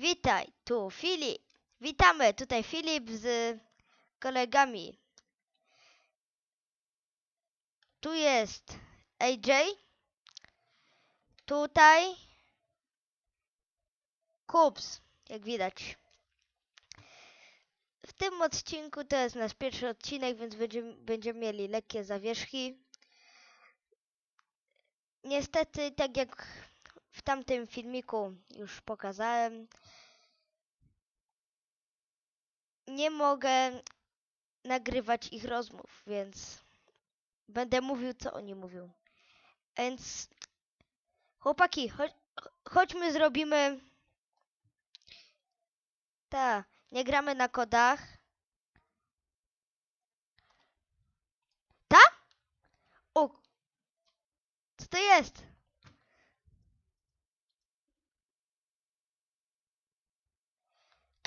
Witaj, tu Filip. Witamy, tutaj Filip z kolegami. Tu jest AJ. Tutaj Kups, jak widać. W tym odcinku to jest nasz pierwszy odcinek, więc będziemy, będziemy mieli lekkie zawieszki. Niestety, tak jak w tamtym filmiku już pokazałem, nie mogę nagrywać ich rozmów, więc będę mówił, co oni mówią. Więc chłopaki, chodź, chodźmy zrobimy. Ta, nie gramy na kodach. Ta? O! Co to jest?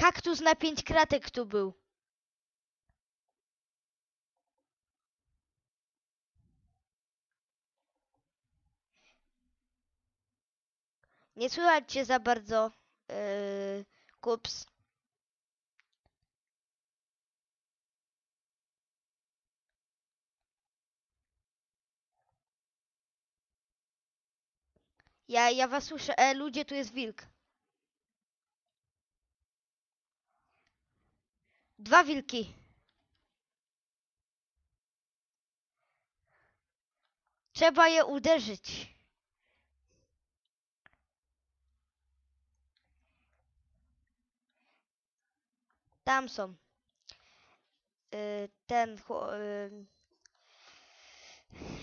Kaktus na pięć kratek tu był. Nie słychać cię za bardzo, yy, Kups. Ja, ja was słyszę. E, ludzie, tu jest wilk. Dwa wilki. Trzeba je uderzyć. Tam są. Y, ten chło- y,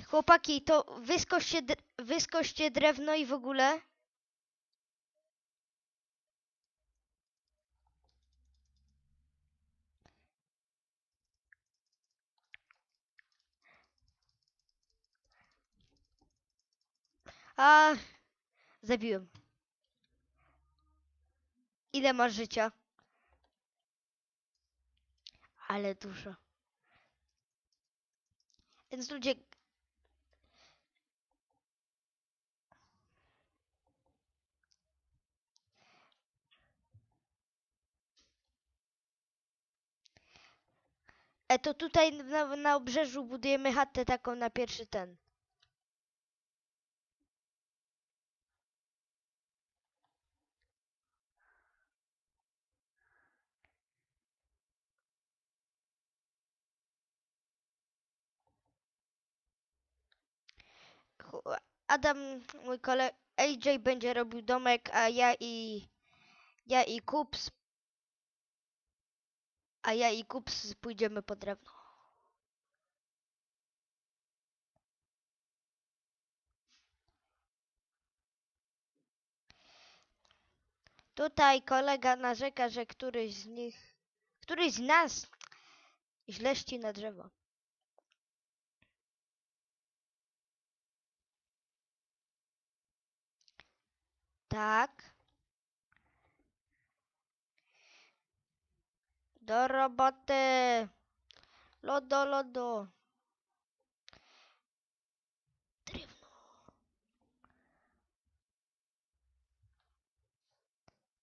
chłopaki, to wyskoście, dr- wyskoście drewno i w ogóle. A, zabiłem. Ile masz życia? Ale dużo. Więc ludzie. E to tutaj na, na obrzeżu budujemy chatę taką na pierwszy ten. Adam, mój kolega, AJ będzie robił domek, a ja i ja i Kups, a ja i Kups pójdziemy po drewno. Tutaj kolega narzeka, że któryś z nich, któryś z nas źle ścina drzewo. Tak. Do roboty. Lodo, lodo. Drewno.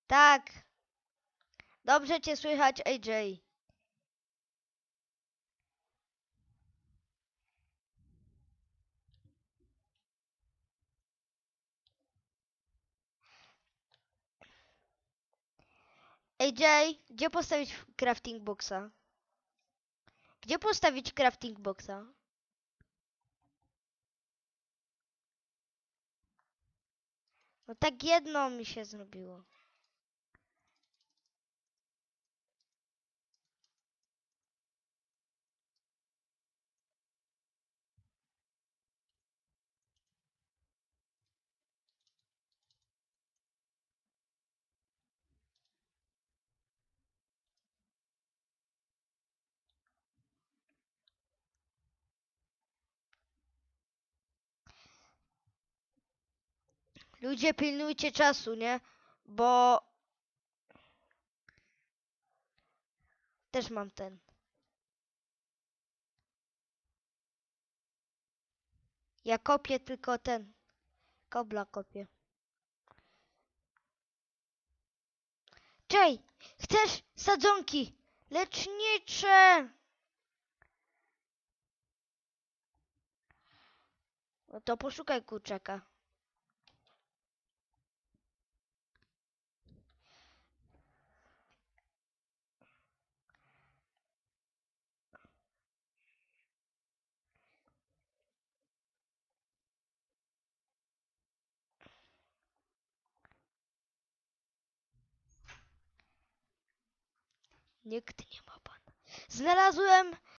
Tak. Dobrze cię słychać, AJ. AJ, gdzie postawić crafting boxa? Gdzie postawić crafting boxa? No tak jedno mi się zrobiło. Ludzie, pilnujcie czasu, nie? Bo... Też mam ten. Ja kopię tylko ten. Kobla kopię. Czej, chcesz sadzonki lecznicze? No to poszukaj kurczaka. Nikt nie ma pana. Znalazłem